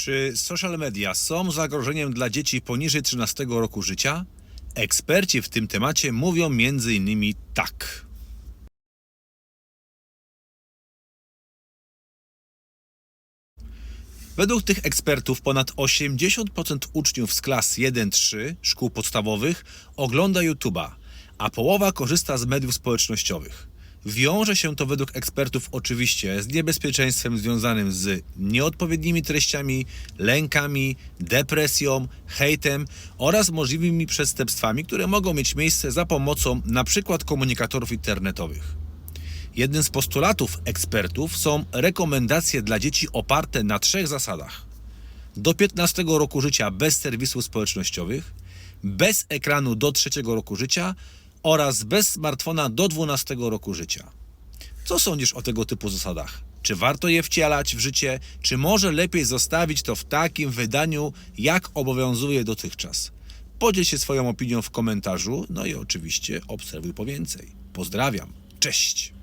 Czy social media są zagrożeniem dla dzieci poniżej 13 roku życia? Eksperci w tym temacie mówią m.in. tak. Według tych ekspertów ponad 80% uczniów z klas 1-3 szkół podstawowych ogląda YouTube'a, a połowa korzysta z mediów społecznościowych. Wiąże się to według ekspertów oczywiście z niebezpieczeństwem związanym z nieodpowiednimi treściami, lękami, depresją, hejtem oraz możliwymi przestępstwami, które mogą mieć miejsce za pomocą np. komunikatorów internetowych. Jednym z postulatów ekspertów są rekomendacje dla dzieci oparte na trzech zasadach. Do 15 roku życia bez serwisów społecznościowych, bez ekranu do 3 roku życia oraz bez smartfona do 12 roku życia. Co sądzisz o tego typu zasadach? Czy warto je wcielać w życie, czy może lepiej zostawić to w takim wydaniu, jak obowiązuje dotychczas? Podziel się swoją opinią w komentarzu, no i oczywiście obserwuj po więcej. Pozdrawiam. Cześć!